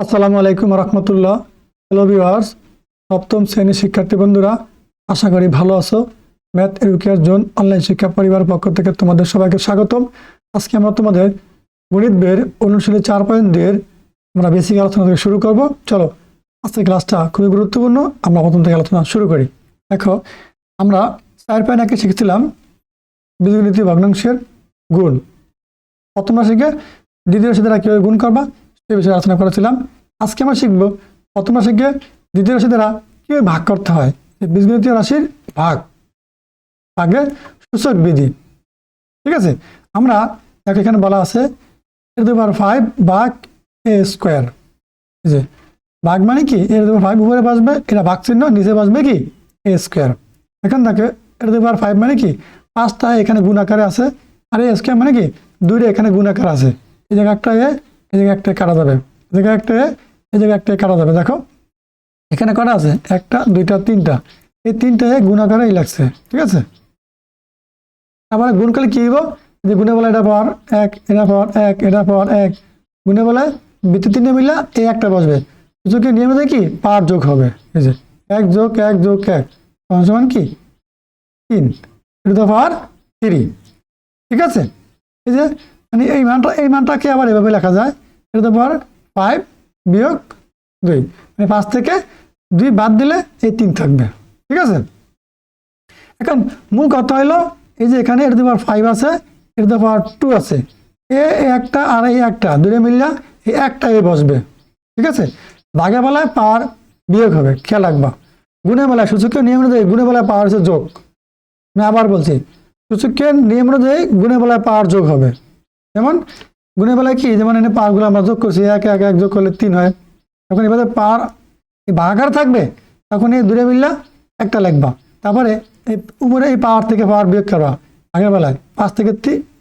আসসালামু আলাইকুম রহমতুল্লাহ। Hello viewers সপ্তম শ্রেণির শিক্ষার্থী বন্ধুরা, আশা করি ভালো আছো। ম্যাথ এডুকেয়ার জোন অনলাইন শিক্ষা পরিবার পক্ষ থেকে তোমাদের সবাইকে স্বাগতম। আজকে আমরা তোমাদের গণিত বের অনুশীলনী চার পয়েন্ট আমরা বেসিক আলোচনা থেকে শুরু করব। চলো আজকে ক্লাসটা খুবই গুরুত্বপূর্ণ, আমরা প্রথম থেকে আলোচনা শুরু করি। দেখো, আমরা চার পয়েন্ট একে শিখেছিলাম বীজগণিত ভগ্নাংশের গুণ। প্রথম রাশিকে দ্বিতীয় রাশি দ্বারা কীভাবে গুণ করবা? সে বিষয়ে আলোচনা করেছিলাম। আজকে আমরা শিখব প্রথম রাশিকে দ্বিতীয় রাশি দ্বারা কীভাবে ভাগ করতে হয়। বীজগণিতীয় রাশির ভাগ। ভাগের সূচক বিধি। ঠিক আছে? আমরা দেখো এখানে বলা আছে এর দুবার ফাইভ বাঘ এ স্কোয়ার। যে বাঘ মানে কি? এর দুবার ফাইভ উপরে বাসবে, এটা ভাগ চিহ্ন, নিচে বাসবে কি? A square. এখন দেখো এর দুবার ফাইভ মানে কি? পাঁচটা এখানে গুণ আকারে আছে, আর এ স্কোয়ার মানে কি? দুইটা এখানে গুণ আকার আছে। এই জায়গায় একটা এ এই জায়গায় একটা কাটা যাবে। এই জায়গায় একটা এই জায়গায় একটা কাটা যাবে। দেখো, এখানে কটা আছে? একটা, দুইটা, তিনটা। এই তিনটা এ গুণ আকারেই লাগছে, ঠিক আছে? আবার গুণ করলে কি হইব? যে গুণে বলে এটা পাওয়ার এক, এটা পাওয়ার এক, এটা পাওয়ার এক। গুণে বলে বৃত্তি তিনটে মিলা এই একটা বসবে। সূচকের নিয়ম অনুযায়ী কি? পার যোগ হবে, এই যে। এক যোগ এক যোগ, এক। সমান কি? তিন। এটা তো পাওয়ার থ্রি ঠিক আছে? এই যে মানে এই মানটা, এই মানটাকে আবার এভাবে লেখা যায়। এটা তো পাওয়ার ফাইভ বিয়োগ দুই। মানে পাঁচ থেকে দুই বাদ দিলে এই তিন থাকবে। ঠিক আছে? এখন মূল কথা হলো এই যে এখানে এর পাওয়ার ফাইভ আছে এর পাওয়ার টু আছে। এ একটা আর এই একটা দুটো মিললে এই একটা এ বসবে। ঠিক আছে? ভাগে বেলায় পাওয়ার বিয়োগ হবে, খেয়াল রাখবা। গুণে বেলায় সূচকের নিয়ম অনুযায়ী গুণে বেলায় পাওয়ার হচ্ছে যোগ। আমি আবার বলছি, সূচকের নিয়ম অনুযায়ী গুণে বেলায় পাওয়ার যোগ হবে। যেমন গুণে বেলায় কি? যেমন এনে পাওয়ারগুলো আমরা যোগ করছি, এক এক এক যোগ করলে তিন হয়। তখন এবারে এই ভাগাকার থাকবে, তখন এই দূরে মিললা একটা লিখবা। তারপরে এই উপরে এই পাওয়ার থেকে পাওয়ার বিয়োগ করবা আগের বেলায়। পাঁচ থেকে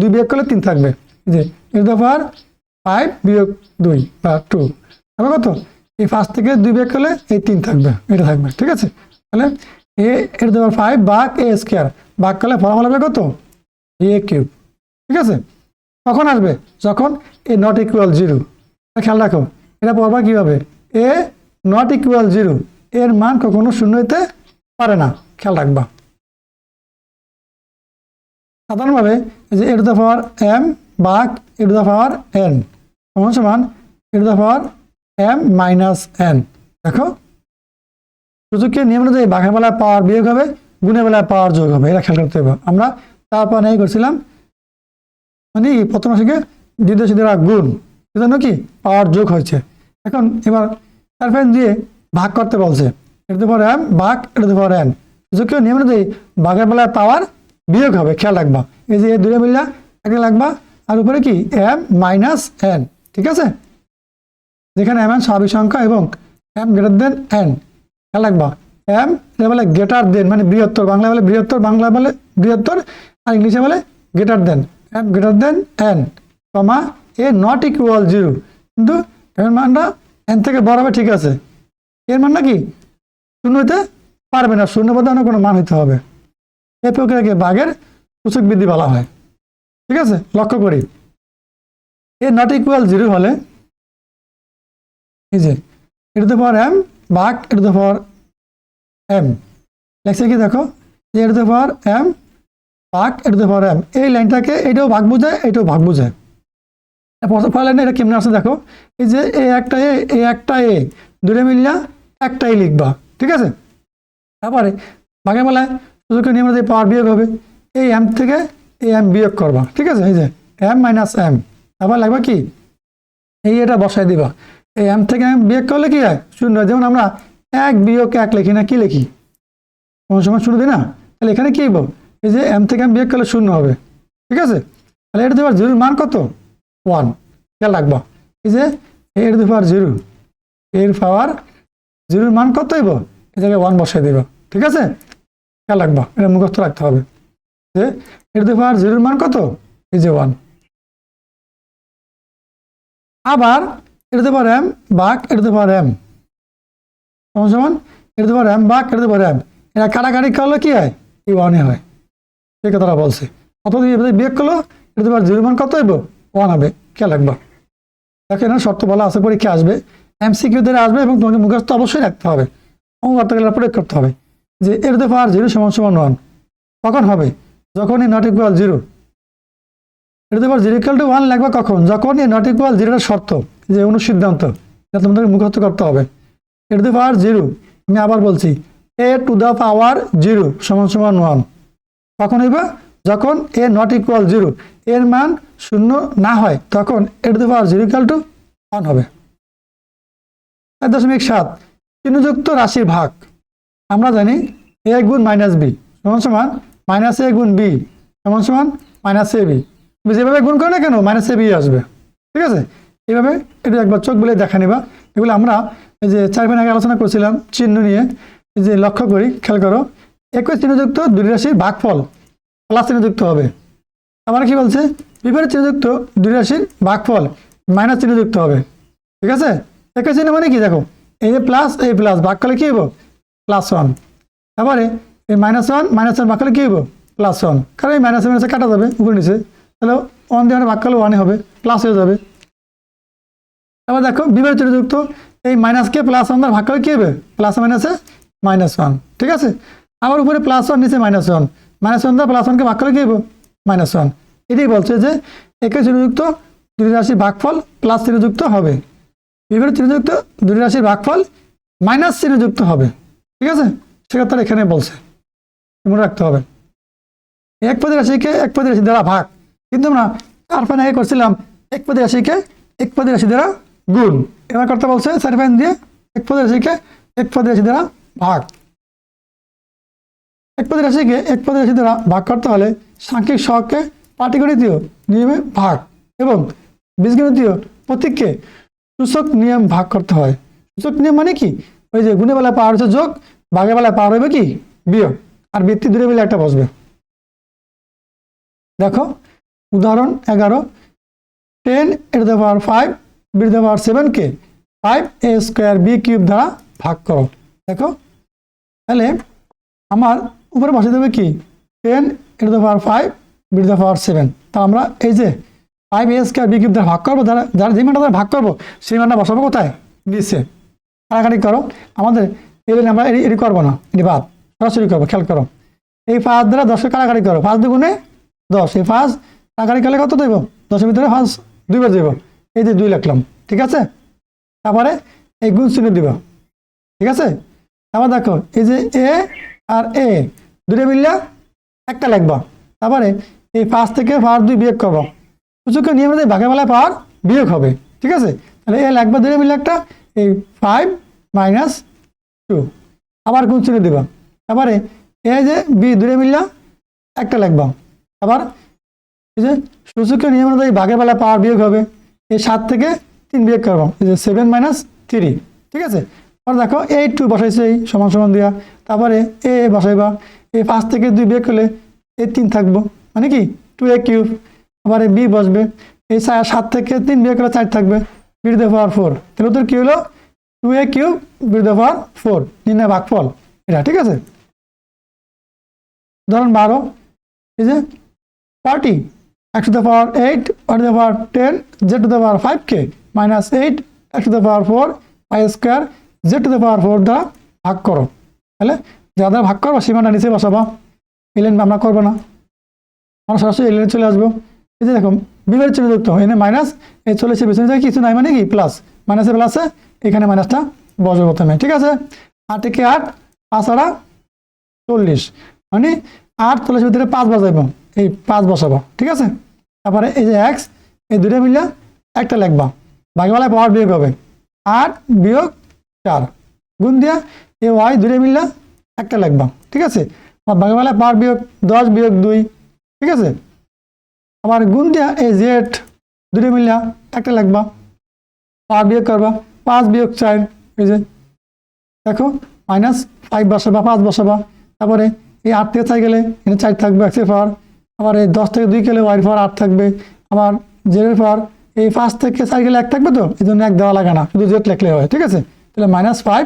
দুই বিয়োগ করলে তিন থাকবে। যে এর পাওয়ার ফাইভ বিয়োগ দুই বা টু তারপর কত? এই পাঁচ থেকে দুই বিয়োগ করলে এই তিন থাকবে, এটা থাকবে, ঠিক আছে? তাহলে এ এর দেওয়ার ফাইভ বাঘ এ স্কোয়ার বাঘ করলে ফলাফল হবে কত? এ কিউব ঠিক আছে? কখন আসবে? যখন এ নট ইকুয়াল জিরো খেয়াল রাখো, এটা পড়বা কীভাবে? এ নট ইকুয়াল জিরো এর মান কখনো শূন্য হতে পারে না। খেয়াল রাখবা। সাধারণভাবে যে এর দ্য পাওয়ার এম বাঘ এর দ্য পাওয়ার এন সমান সমান এর the power M minus N দেখো সূচকের নিয়ম অনুযায়ী বাঘের বেলায় পাওয়ার বিয়োগ হবে, গুণের বেলায় পাওয়ার যোগ হবে। এটা খেয়াল করতে হবে। আমরা তারপর এই করছিলাম মানে প্রথম থেকে দ্বিতীয় সিদ্ধরা গুণ। সেজন্য কি? পাওয়ার যোগ হয়েছে। এখন এবার তারপরে দিয়ে ভাগ করতে বলছে। এটাতে পর এম ভাগ এটাতে পর এন সূচকীয় নিয়ম অনুযায়ী বাঘের বেলায় পাওয়ার বিয়োগ হবে, খেয়াল রাখবা। এই যে এই দূরে মিললা একটা লাগবা, আর উপরে কি? এম মাইনাস এন, ঠিক আছে? যেখানে এম এন স্বাভাবিক সংখ্যা এবং এম গ্রেটার দেন এন, খেয়াল রাখবা। এম এটা বলে গ্রেটার দেন মানে বৃহত্তর বাংলা বলে বৃহত্তর বাংলা বলে বৃহত্তর, আর ইংলিশে বলে greater than M greater than N comma A not equal zero কিন্তু এর মানটা এন থেকে বড় হবে ঠিক আছে। এর মানটা কি? শূন্য হতে পারবে না। শূন্য অন্য কোনো মান হইতে হবে। এই প্রক্রিয়াকে বাঘের সূচক বৃদ্ধি বলা হয়। ঠিক আছে? লক্ষ্য করি। এ নট ইকুয়াল জিরো হলে এই যে এটাতে পাওয়ার এম বাঘ এটাতে পাওয়ার এম লেখছে কি দেখো? যে এটাতে পাওয়ার এম ভাগ পাওয়ার এম। এই লাইনটাকে এটাও ভাগ বোঝায়, এটাও ভাগ বোঝায়। পরের লাইনে এটা কেমন আছে দেখো? এই যে এ একটা এ এ একটা এ দূরে মিললা একটাই লিখবা, ঠিক আছে? তারপরে ভাগে বেলায় সুযোগের নিয়ম পাওয়ার বিয়োগ হবে। এই এম থেকে এই এম বিয়োগ করবা, ঠিক আছে? এই যে এম মাইনাস এম। তারপর লাগবে কি? এই এটা বসাই দিবা। এই এম থেকে এম বিয়োগ করলে কি হয়? শূন্য। যেমন আমরা এক বিয়োগ এক লিখি না, কি লিখি? কোনো সময় দিই না? তাহলে এখানে কি হইব? এই যে এম থেকে এম বিয়োগ করলে শূন্য হবে। ঠিক আছে? তাহলে এটা দেবার জিরোর মান কত? ওয়ান খেয়াল রাখবা। এই যে এর দেবার জিরো এর পাওয়ার জিরোর মান কত হইব? এই জায়গায় ওয়ান বসাই দিব। ঠিক আছে? খেয়াল রাখবা। এটা মুখস্থ রাখতে হবে। যে এর দেবার জিরোর মান কত? এই যে ওয়ান আবার এটাতে পারে এম বাঘ এটাতে পারে এম সমান এটাতে পারে এম বাঘ এটাতে পারে এম এরা কাটাকাটি করলে কি হয়? এই ওয়ানে হয়। এই কথাটা বলছে। অত বিয়োগ করল এটাতে পারে জিরো কত হইব? ওয়ান হবে। কে লাগবে? দেখো এখানে শর্ত বলা আছে পরীক্ষা আসবে। এমসিকিউ দ্বারা আসবে এবং তোমাকে মুখস্থ অবশ্যই রাখতে হবে। গেলে প্রয়োগ করতে হবে। যে এর দে পাওয়ার জিরো সমান সমান ওয়ান কখন হবে? যখন এই নট ইকুয়াল জিরো এটা তোমার জিরো ইকুয়াল টু ওয়ান লাগবে কখন? যখন এই নট ইকুয়াল জিরোটা শর্ত, যে অনু অনুসিদ্ধান্ত এটা তোমাদের মুখস্থ করতে হবে। এটা দে পাওয়ার জিরো আমি আবার বলছি A to the power zero সমান সমান ওয়ান কখন হইবে? যখন এ নট ইকুয়াল জিরো এর মান শূন্য না হয়, তখন A to power zero equal to one হবে। এক দশমিক সাত, চিহ্নযুক্ত রাশির ভাগ। আমরা জানি এ গুণ মাইনাস বি সমান সমান মাইনাস এ গুণ বি সমান সমান মাইনাস এ বি তুমি যেভাবে গুণ করো না কেন মাইনাস এ বি আসবে। ঠিক আছে? এইভাবে এটা একবার চোখ বলে দেখা নিবা। এগুলো আমরা এই যে চার দিন আগে আলোচনা করছিলাম, চিহ্ন নিয়ে। যে লক্ষ্য করি, খেয়াল করো একই চিহ্নযুক্ত দুই রাশির ভাগফল প্লাস চিহ্নযুক্ত হবে। আবার কি বলছে? বিপরীত চিহ্নযুক্ত দুই রাশির ভাগফল মাইনাস চিহ্নযুক্ত হবে। ঠিক আছে? একই চিহ্ন মানে কি? দেখো, এই যে প্লাস এই প্লাস ভাগ করলে কি হব প্লাস ওয়ান তারপরে এই মাইনাস ওয়ান মাইনাস ওয়ান ভাগ করলে কি হব প্লাস ওয়ান কারণ এই মাইনাস মাইনাসে কাটা যাবে উপরে নিচে। তাহলে ওয়ান দিয়ে ভাগ করলে ওয়ানই হবে প্লাস হয়ে যাবে। এবার দেখো, বিপরীত চিহ্নযুক্ত এই মাইনাসকে প্লাস ওয়ান দ্বারা ভাগ করলে কি হবে প্লাস মাইনাসে মাইনাস ওয়ান ঠিক আছে? আবার উপরে প্লাস ওয়ান নিচে মাইনাস ওয়ান মাইনাস ওয়ান দ্বারা প্লাস ওয়ানকে ভাগ করে কি মাইনাস ওয়ান এটাই বলছে যে একই চিহ্নযুক্ত দুই রাশির ভাগফল প্লাস চিহ্নযুক্ত হবে। বিপরীত চিহ্নযুক্ত দুই রাশির ভাগফল মাইনাস চিহ্নযুক্ত হবে। ঠিক আছে? সেটা তার এখানে বলছে। মনে রাখতে হবে। এক পদের রাশিকে এক পদের রাশি দ্বারা ভাগ। কিন্তু আমরা পান আগে করছিলাম, এক পদের রাশিকে এক পদের রাশি দ্বারা গুণ। এবার করতে বলছে পান দিয়ে এক পদের রাশিকে এক পদের রাশি দ্বারা ভাগ। এক পদের রাশিকে এক পদের রাশি দ্বারা ভাগ করতে হলে সাংখ্যিক সহগকে পাটিগণিতীয় নিয়মে ভাগ এবং বীজগণিতীয় প্রতীককে সূচক নিয়ম ভাগ করতে হয়। সূচক নিয়ম মানে কি? ওই যে গুণে বেলা পাওয়ার হচ্ছে যোগ, ভাগে বেলা পাওয়ার হবে কি? বিয়োগ। আর বৃত্তি দূরে মিলে একটা বসবে। দেখো, উদাহরণ এগারো। টেন এর the power five, B the power সেভেনকে five A square B cube দ্বারা ভাগ করো। দেখো, তাহলে আমার উপরে বসে দেবে কি? টেন এর the power five B the power seven তা আমরা এই যে five A square B cube দ্বারা ভাগ করব, যারা যারা যে মানটা ভাগ করব, সেই মানটা বসাবো কোথায়? নিচে। কাটাকাটি করো। আমাদের জন্য আমরা এটি এটি করব না। এটি বাদ। সরাসরি করব, খেয়াল করো। এই পাঁচ দ্বারা দশের কাটাকাটি করো। পাঁচ দুগুণে দশ। এই পাঁচ কাটাকাটি করলে কত দেবো? দশের ভিতরে পাঁচ দুইবার দেবো। এই যে দুই লিখলাম। ঠিক আছে? তারপরে এই গুণ চিহ্ন দিব। ঠিক আছে? আবার দেখো, এই যে এ আর এ দুটো মিললে একটা লিখবা তারপরে এই পাঁচ থেকে পাওয়ার দুই বিয়োগ করব। সূচকের নিয়ম অনুযায়ী ভাগে বেলায় পাওয়ার বিয়োগ হবে। ঠিক আছে? তাহলে এ লাগবে দুটো মিললে একটা, এই ফাইভ মাইনাস টু আবার গুণ চিহ্ন দিবা। তারপরে এ যে বি দুটো মিললা একটা লিখবা আবার এই যে সূচকের নিয়ম অনুযায়ী ভাগে বেলা পাওয়ার বিয়োগ হবে। এই সাত থেকে তিন বিয়োগ করব। এই যে সেভেন মাইনাস থ্রি ঠিক আছে? আর দেখো এই টু বসাইছে, এই সমান সমান দিয়া। তারপরে এ বসাইবা। এই পাঁচ থেকে দুই বিয়োগ করলে এই তিন থাকব। মানে কি? টু এ কিউব আবার বি বসবে। এই সাত থেকে তিন বিয়োগ করলে চার থাকবে। বি টু পাওয়ার ফোর তাহলে তোর কি হলো? Two A cube B to power four নির্ণয় ভাগফল। এটা ঠিক আছে? ধরুন বারো। এই যে party X to the power eight Y to the power ten Z to the power five K minus eight X to the power four I square Z to the power four দ্বারা ভাগ করো তাহলে যাদের ভাগ করব সীমানা নিচে বসাবা এলেন আমরা করব না। আমরা সরাসরি এলেনে চলে আসব। এই যে দেখো বিপরীত চিহ্ন যুক্ত এনে মাইনাস এই চলেছে পিছনে যায়, কিছু নাই মানে কি? প্লাস মাইনাসে প্লাসে এখানে মাইনাসটা বসবে প্রথমে, ঠিক আছে? আট থেকে আট আড়া চল্লিশ। মানে আট চল্লিশ ভিতরে পাঁচ বসাবো এই পাঁচ বসাবো, ঠিক আছে? তারপরে এই যে এক্স, এই দুটো মিলে একটা লিখবা। বাকিবেলায় পাওয়ার বিয়োগ হবে। আট বিয়োগ চার। গুণ দিয়া এ ওয়াই দুটো মিলে একটা লাগবা, ঠিক আছে? আর বাকিবেলায় পাওয়ার বিয়োগ দশ বিয়োগ দুই, ঠিক আছে? আবার গুণ দিয়া এই জেড দুটো মিলে একটা লাগবা পাওয়ার বিয়োগ করবা, পাঁচ বিয়োগ চার, এই যে। দেখো মাইনাস ফাইভ বসাবা, পাঁচ বসাবা, তারপরে এই আট থেকে চার গেলে এখানে চার থাকবে এক্সের পাওয়ার আবার এই দশ থেকে দুই গেলে ওয়াইয়ের পাওয়ার আট থাকবে, আবার জেডের পাওয়ার এই পাঁচ থেকে চার গেলে এক থাকবে তো? এই জন্য এক দেওয়া লাগে না, শুধু জেড লিখলে হয়, ঠিক আছে? তাহলে minus five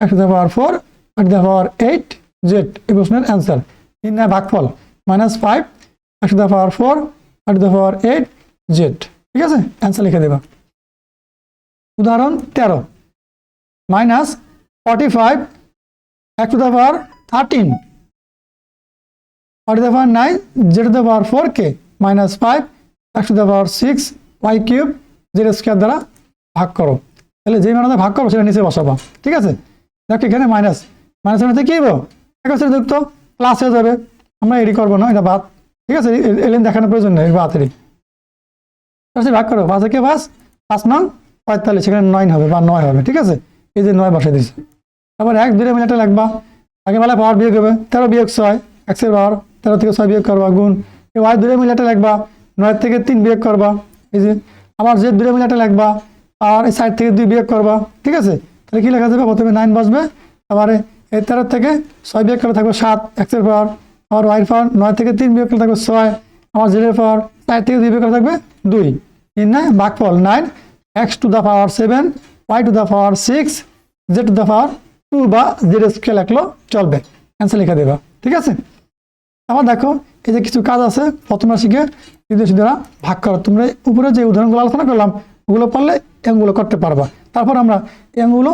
X the power four X to power eight Z এই প্রশ্নের অ্যান্সার নির্ণয় ভাগফল। Minus five X the power four X to power eight Z ঠিক আছে? অ্যান্সার লিখে দেবা। উদাহরণ তেরো। Minus forty five X to the power thirteen forty the power nine Z the power four K minus five X to the power six Y cube Z square দ্বারা ভাগ করো। তাহলে যে মানটা ভাগ করো সেটা নিচে বসাবা। ঠিক আছে? দেখো এখানে মাইনাস মাইনাস মাইনাসে কি হব এক বছর যুক্ত প্লাস হয়ে যাবে। আমরা এডি করব না, এটা বাদ। ঠিক আছে? এলেন দেখানোর প্রয়োজন নেই, বাদ এডি তাহলে ভাগ করো পাঁচ একে পাঁচ পাঁচ নং, পঁয়তাল্লিশ, সেখানে নয় হবে বা নয় হবে, ঠিক আছে? এই যে নয় বসে দিচ্ছে তারপর এক দুটো মিনিটে লাগবা। আগে বেলা পাওয়ার বিয়োগ হবে, তেরো বিয়োগ ছয় এক্সের পাওয়ার, তেরো থেকে ছয় বিয়োগ করবা, গুণ। ওয়াই দুটো মিনিটে লাগবা, নয় থেকে তিন বিয়োগ করবা, এই যে। আবার যে দুটো মিনিটে লাগবা আর এই সাইড থেকে দুই বিয়োগ করবা, ঠিক আছে? তাহলে কি লেখা যাবে? প্রথমে নাইন বসবে আবার এই তেরো থেকে ছয় বিয়োগ করে থাকবে সাত এক্সের পাওয়ার আবার ওয়াইয়ের পাওয়ার নয় থেকে তিন বিয়োগ করে থাকবে ছয় আমার জেডের পাওয়ার চার থেকে দুই বিয়োগ করে থাকবে দুই। তিন নয় ভাগফল nine X to the power seven Y to the power six Z to the power two বা জেড স্কেল লিখলো চলবে। অ্যান্সার লিখে দেবা, ঠিক আছে? আবার দেখো, এই যে কিছু কাজ আছে, প্রথম রাশিকে দ্বারা ভাগ করো। তোমরা উপরে যে উদাহরণগুলো আলোচনা করলাম ওগুলো পারলে এমগুলো করতে পারবা। তারপর আমরা এমগুলো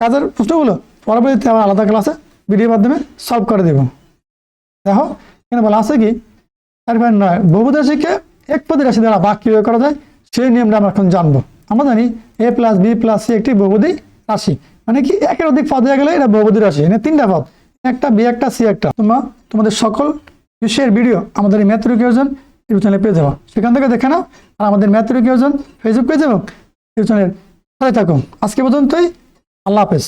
কাজের প্রশ্নগুলো পরবর্তীতে আবার আলাদা ক্লাসে ভিডিওর মাধ্যমে সলভ করে দেব। দেখো, এখানে বলা আছে কি তারপর নয় বহুপদ রাশিকে এক পদ রাশি দ্বারা ভাগ কীভাবে করা যায়, সেই নিয়মটা আমরা এখন জানব। আমরা জানি A plus B plus C একটি বহুপদী রাশি। মানে কি, একের অধিক পদ হয়ে গেলে এটা বহুপদী রাশি। এখানে তিনটা পদ, একটা বি একটা সি একটা। তোমরা, তোমাদের সকল বিষয়ের ভিডিও আমাদের এই ম্যাথ রিকিউজন ইউটিউব চ্যানেলে পেয়ে যাব। সেখান থেকে দেখে নাও আর আমাদের ম্যাথ জন ফেসবুক পেয়ে যাব, ইউটিউব চ্যানেল। থাকুন আজকে পর্যন্তই, আল্লাহ হাফেজ।